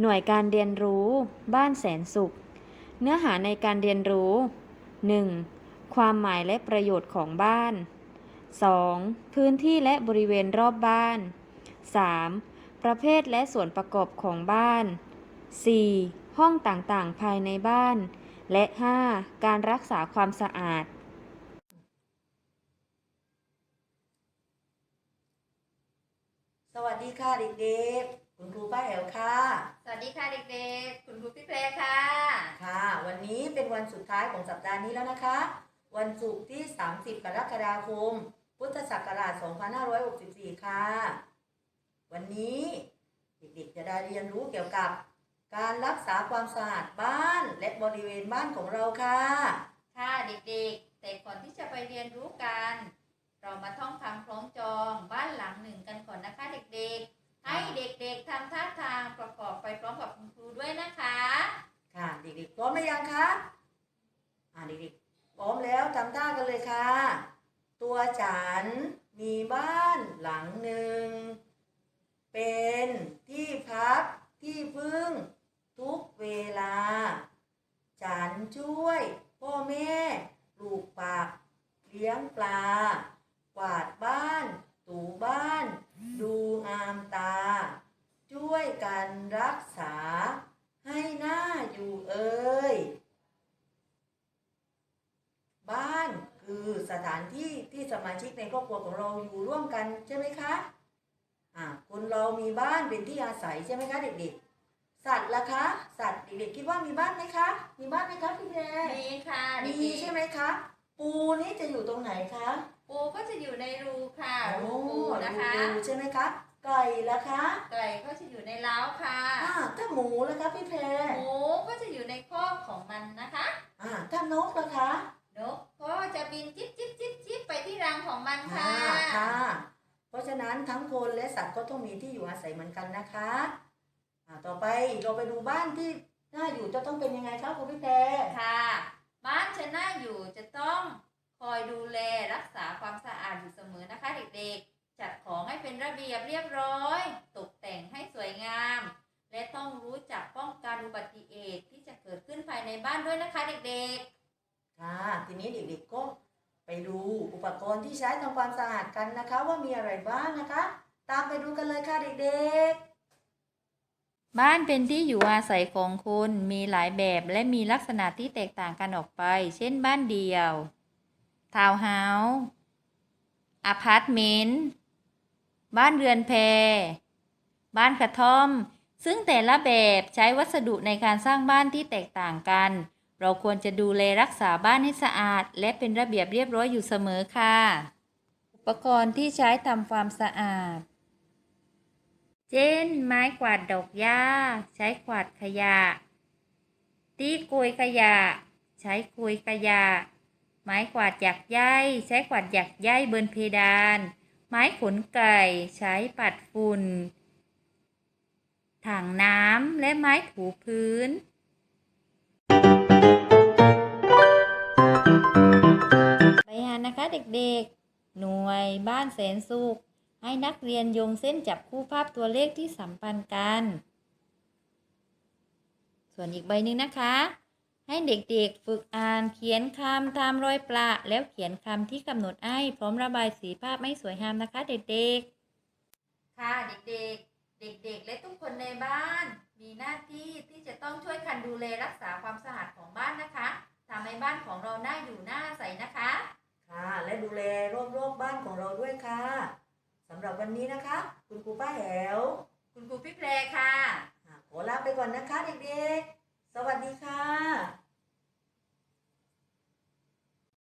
หน่วยการเรียนรู้บ้านแสนสุข เนื้อหาในการเรียนรู้ 1. ความหมายและประโยชน์ของบ้าน 2. พื้นที่และบริเวณรอบบ้าน 3. ประเภทและส่วนประกอบของบ้าน 4. ห้องต่างๆ ภายในบ้าน และ 5. การรักษาความสะอาดสวัสดีค่ะเด็กๆ คุณครูป้าแอ๋วค่ะ สวัสดีค่ะเด็กๆ คุณครูพี่เพลค่ะ ค่ะ วันนี้เป็นวันสุดท้ายของสัปดาห์นี้แล้วนะคะ วันศุกร์ที่ 30 กรกฎาคม พุทธศักราช 2564 ค่ะ วันนี้เด็กๆ จะได้เรียนรู้เกี่ยวกับ การรักษาความสะอาดบ้านและบริเวณบ้านของเราค่ะ ค่ะเด็กๆ แต่ก่อนที่จะไปเรียนรู้กัน เรามาท่องคำคล้องจองบ้านหลังหนึ่งกันก่อนนะคะเด็กๆ ให้เด็กๆทำท่าทางประกอบไปพร้อมกับคุณครูด้วยนะคะ ค่ะ เด็กๆ พร้อมไหมยังคะอ่า เด็กๆพร้อมแล้วทำท่ากันเลยค่ะ ตัวฉันมีบ้านหลังหนึ่ง เป็นที่พักที่พึ่งทุกเวลา ฉันช่วยพ่อแม่ปลูกผัก เลี้ยงปลา กวาดบ้านถูบ้าน ดูงามตา ช่วยกันรักษา ให้หน้าอยู่เอ่ย บ้านคือสถาน ที่ที่สมาชิกในครอบครัวของเราอยู่ร่วมกันใช่ไหมคะอ่าคนเรามีบ้านเป็นที่อาศัยใช่ไหมคะ เด็กๆ สัตว์ล่ะคะ สัตว์เด็กๆคิดว่ามีบ้านไหมคะ มีบ้านไหมคะพี่แพรมีค่ะเด็มีกใช่ไหมคะ ปูนี่จะอยู่ตรงไหนคะๆปูก็จะอยู่ในรูค่ะโอ้รูปูนะคะรูใช่ไหมคะไก่ล่ะคะ ไก่ก็จะอยู่ในเล้าค่ะอ่าถ้าหมูล่ะคะพี่แพรหมูก็จะอยู่ในคอกของมันนะคะอ่าถ้านกล่ะคะนกก็จะบินจิ๊บจิ๊บจิ๊บจิ๊บไปที่รัง ของมันอ่าค่ะ ค่ะ เพราะฉะนั้นทั้งคนและสัตว์ก็ต้องมีที่อยู่อาศัยเหมือนกันนะคะอ่าต่อไปเราไปดูบ้านที่น่าอยู่จะต้องเป็นยังไงคะคุณพี่แพรค่ะ บ้านฉันน่าอยู่จะต้องคอยดูแลรักษาความสะอาดอยู่เสมอนะคะเด็กๆ จัดของให้เป็นระเบียบเรียบร้อย ตกแต่งให้สวยงาม และต้องรู้จักป้องกันอุบัติเหตุที่จะเกิดขึ้นภายในบ้านด้วยนะคะเด็กค่ะ ทีนี้เด็กๆก็ไป ดูอุปกรณ์ที่ใช้ทำความสะอาดกันนะคะ ว่ามีอะไรบ้างนะคะ ตามไปดูกันเลยค่ะเด็กบ้านเป็นที่อยู่อาศัยของคุณมีหลายแบบและมีลักษณะที่แตกต่างกันออกไป เช่นบ้านเดี่ยวทาวน์เฮาส์อพาร์ตเมนต์บ้านเรือนแพบ้านกระท่อม ซึ่งแต่ละแบบใช้วัสดุในการสร้างบ้านที่แตกต่างกัน เราควรจะดูแลรักษาบ้านให้สะอาด และเป็นระเบียบเรียบร้อยอยู่เสมอค่ะ อุปกรณ์ที่ใช้ทำความสะอาด เช่น ไม้กวาดดอกหญ้า ใช้กวาดขยะ ตีโกยขยะ ใช้โกยขยะ ไม้กวาดหยักใยใช้กวาดหยักใยบนเพดาน ไม้ขนไก่ใช้ปัดฝุ่นถังน้ำและไม้ถูพื้น เด็กๆ หน่วยบ้านแสนสุข ให้นักเรียนโยงเส้นจับคู่ภาพตัวเลขที่สัมพันธ์กัน ส่วนอีกใบหนึ่งนะคะ ให้เด็กๆฝึกอ่านเขียนคำตามรอยประแล้วเขียนคำที่กำหนดให้พร้อมระบายสีภาพไม่สวยงามนะคะ เด็กๆ ค่ะเด็กๆเด็กๆ และทุกคนในบ้าน มีหน้าที่ที่จะต้องช่วยกันดูแลรักษาความสะอาดของบ้านนะคะทำให้บ้านของเราน่าอยู่น่าอาศัยนะคะ ค่ะ และดูแลรอบๆบ้านของเราด้วยค่ะสำหรับวันนี้นะคะ คุณครูป้าแหว คุณครูพี่เพลค่ะอ่าขอลาไปก่อนนะคะเด็กๆ สวัสดีค่ะ